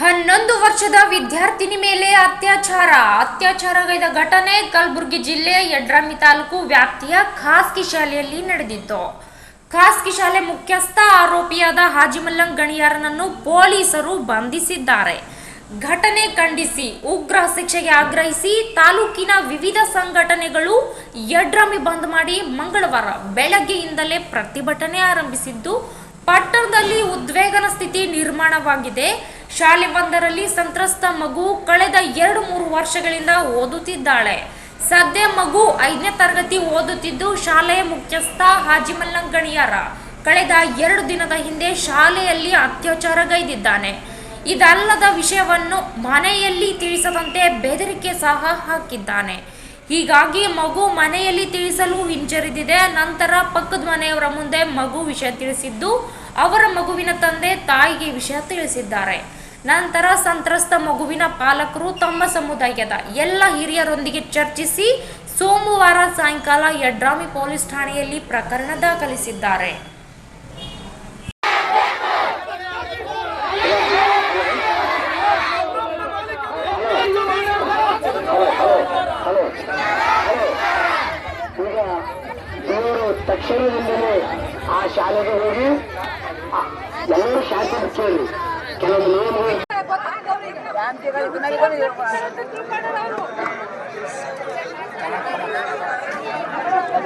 ಹನ್ನೊಂದು ವರ್ಷದ ವಿದ್ಯಾರ್ಥಿನಿ ಮೇಲೆ ಅತ್ಯಾಚಾರ. ಅತ್ಯಾಚಾರಗೈದ ಘಟನೆ ಕಲಬುರಗಿ ಜಿಲ್ಲೆಯ ಯಡ್ರಾಮಿ ತಾಲೂಕು ವ್ಯಾಪ್ತಿಯ ಖಾಸಗಿ ಶಾಲೆಯಲ್ಲಿ ನಡೆದಿತ್ತು. ಖಾಸಗಿ ಶಾಲೆ ಮುಖ್ಯಸ್ಥ ಆರೋಪಿಯಾದ ಹಾಜಿಮಲ್ಲಂಗ್ ಗಣಿಯಾರನನ್ನು ಪೊಲೀಸರು ಬಂಧಿಸಿದ್ದಾರೆ. ಘಟನೆ ಖಂಡಿಸಿ, ಉಗ್ರ ಶಿಕ್ಷೆಗೆ ಆಗ್ರಹಿಸಿ ತಾಲೂಕಿನ ವಿವಿಧ ಸಂಘಟನೆಗಳು ಯಡ್ರಾಮಿ ಬಂದ್ ಮಾಡಿ ಮಂಗಳವಾರ ಬೆಳಗ್ಗೆಯಿಂದಲೇ ಪ್ರತಿಭಟನೆ ಆರಂಭಿಸಿದ್ದು. ಪಟ್ಟಣದಲ್ಲಿ ಉದ್ವೇಗನ ಸ್ಥಿತಿ ನಿರ್ಮಾಣವಾಗಿದೆ. ಶಾಲೆ ಒಂದರಲ್ಲಿ ಸಂತ್ರಸ್ತ ಮಗು ಕಳೆದ ಎರಡು ಮೂರು ವರ್ಷಗಳಿಂದ ಓದುತ್ತಿದ್ದಾಳೆ. ಸದ್ಯ ಮಗು ಐದನೇ ತರಗತಿ ಓದುತ್ತಿದ್ದು ಶಾಲೆಯ ಮುಖ್ಯಸ್ಥ ಹಾಜಿಮಲ್ಲಂಗ್ ಗಣಿಯಾರ ಕಳೆದ ಎರಡು ದಿನದ ಹಿಂದೆ ಶಾಲೆಯಲ್ಲಿ ಅತ್ಯಾಚಾರಗೈದಿದ್ದಾನೆ. ಇದಲ್ಲದ ವಿಷಯವನ್ನು ಮನೆಯಲ್ಲಿ ತಿಳಿಸದಂತೆ ಬೆದರಿಕೆ ಸಹ ಹಾಕಿದ್ದಾನೆ. ಹೀಗಾಗಿ ಮಗು ಮನೆಯಲ್ಲಿ ತಿಳಿಸಲು ಹಿಂಜರಿದಿದೆ. ನಂತರ ಪಕ್ಕದ ಮನೆಯವರ ಮುಂದೆ ಮಗು ವಿಷಯ ತಿಳಿಸಿದ್ದು, ಅವರ ಮಗುವಿನ ತಂದೆ ತಾಯಿಗೆ ವಿಷಯ ತಿಳಿಸಿದ್ದಾರೆ. ನಂತರ ಸಂತ್ರಸ್ತ ಮಗುವಿನ ಪಾಲಕರು ತಮ್ಮ ಸಮುದಾಯದ ಎಲ್ಲ ಹಿರಿಯರೊಂದಿಗೆ ಚರ್ಚಿಸಿ ಸೋಮವಾರ ಸಾಯಂಕಾಲ ಯಡ್ರಾಮಿ ಪೊಲೀಸ್ ಠಾಣೆಯಲ್ಲಿ ಪ್ರಕರಣ ದಾಖಲಿಸಿದ್ದಾರೆ. ಆ ಶಾಲೆಗೆ ಹೋಗಿ ಎಲ್ಲರೂ ಶಾಸನ ಕೇಳಿ ಕೆಲವು ನಿಯಮಗಳು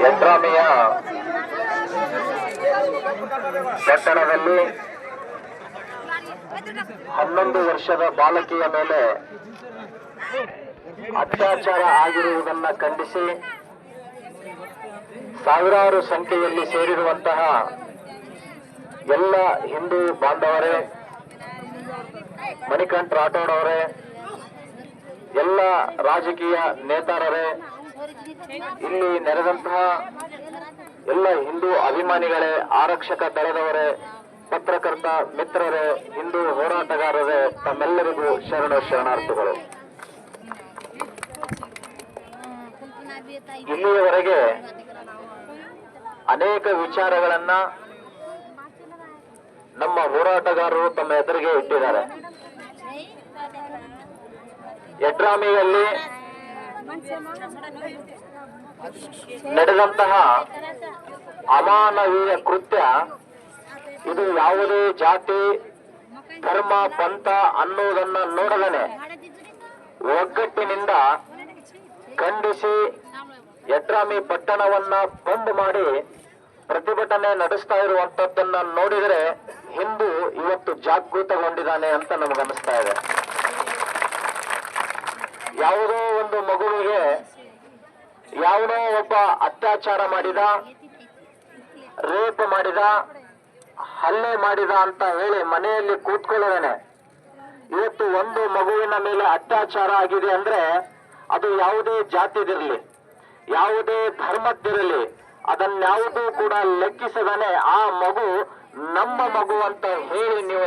ಯಡ್ರಾಮಿಯ ಪಟ್ಟಣದಲ್ಲಿ ಹನ್ನೊಂದು ವರ್ಷದ ಬಾಲಕಿಯ ಮೇಲೆ ಅತ್ಯಾಚಾರ ಆಗಿರುವುದನ್ನು ಖಂಡಿಸಿ ಸಾವಿರಾರು ಸಂಖ್ಯೆಯಲ್ಲಿ ಸೇರಿರುವಂತಹ ಎಲ್ಲ ಹಿಂದೂ ಬಾಂಧವರೇ, ಮಣಿಕಂಠ ರಾಠೋಡ್ ಅವರೇ, ಎಲ್ಲ ರಾಜಕೀಯ ನೇತಾರರೇ, ಇಲ್ಲಿ ನೆರೆದಂತಹ ಎಲ್ಲ ಹಿಂದೂ ಅಭಿಮಾನಿಗಳೇ, ಆರಕ್ಷಕ ದಳದವರೇ, ಪತ್ರಕರ್ತ ಮಿತ್ರರೇ, ಹಿಂದೂ ಹೋರಾಟಗಾರರೇ, ತಮ್ಮೆಲ್ಲರಿಗೂ ಶರಣ ಶರಣಾರ್ಥಿಗಳು. ಇಲ್ಲಿಯವರೆಗೆ ಅನೇಕ ವಿಚಾರಗಳನ್ನ ನಮ್ಮ ಹೋರಾಟಗಾರರು ತಮ್ಮ ಎದುರಿಗೆ ಇಟ್ಟಿದ್ದಾರೆ. ಯಡ್ರಾಮಿಯಲ್ಲಿ ನಡೆದಂತಹ ಅಮಾನವೀಯ ಕೃತ್ಯ, ಇದು ಯಾವುದೇ ಜಾತಿ, ಧರ್ಮ, ಪಂಥ ಅನ್ನುವುದನ್ನ ನೋಡದನೆ ಒಗ್ಗಟ್ಟಿನಿಂದ ಖಂಡಿಸಿ ಯಡ್ರಾಮಿ ಪಟ್ಟಣವನ್ನ ಬಂದ್ ಮಾಡಿ ಪ್ರತಿಭಟನೆ ನಡೆಸ್ತಾ ಇರುವಂತದ್ದನ್ನ ನೋಡಿದರೆ ಹಿಂದೂ ಇವತ್ತು ಜಾಗೃತಗೊಂಡಿದ್ದಾನೆ ಅಂತ ನಮಗನ್ನಿಸ್ತಾ ಇದೆ. ಯಾವುದೋ ಒಂದು ಮಗುವಿಗೆ ಯಾವುದೋ ಒಬ್ಬ ಅತ್ಯಾಚಾರ ಮಾಡಿದ, ರೇಪ್ ಮಾಡಿದ, ಹಲ್ಲೆ ಮಾಡಿದ ಅಂತ ಹೇಳಿ ಮನೆಯಲ್ಲಿ ಕೂತ್ಕೊಳ್ಳೋದೇನೆ. ಇವತ್ತು ಒಂದು ಮಗುವಿನ ಮೇಲೆ ಅತ್ಯಾಚಾರ ಆಗಿದೆ ಅಂದ್ರೆ ಅದು ಯಾವುದೇ ಜಾತಿದಿರಲಿ. ಯಾವುದೇ ಧರ್ಮದ್ದಿರಲಿ ಅದನ್ಯಾವುದೂ ಕೂಡ ಲೆಕ್ಕಿಸದನೆ ಆ ಮಗು ನಮ್ಮ ಮಗು ಅಂತ ಹೇಳಿ ನೀವು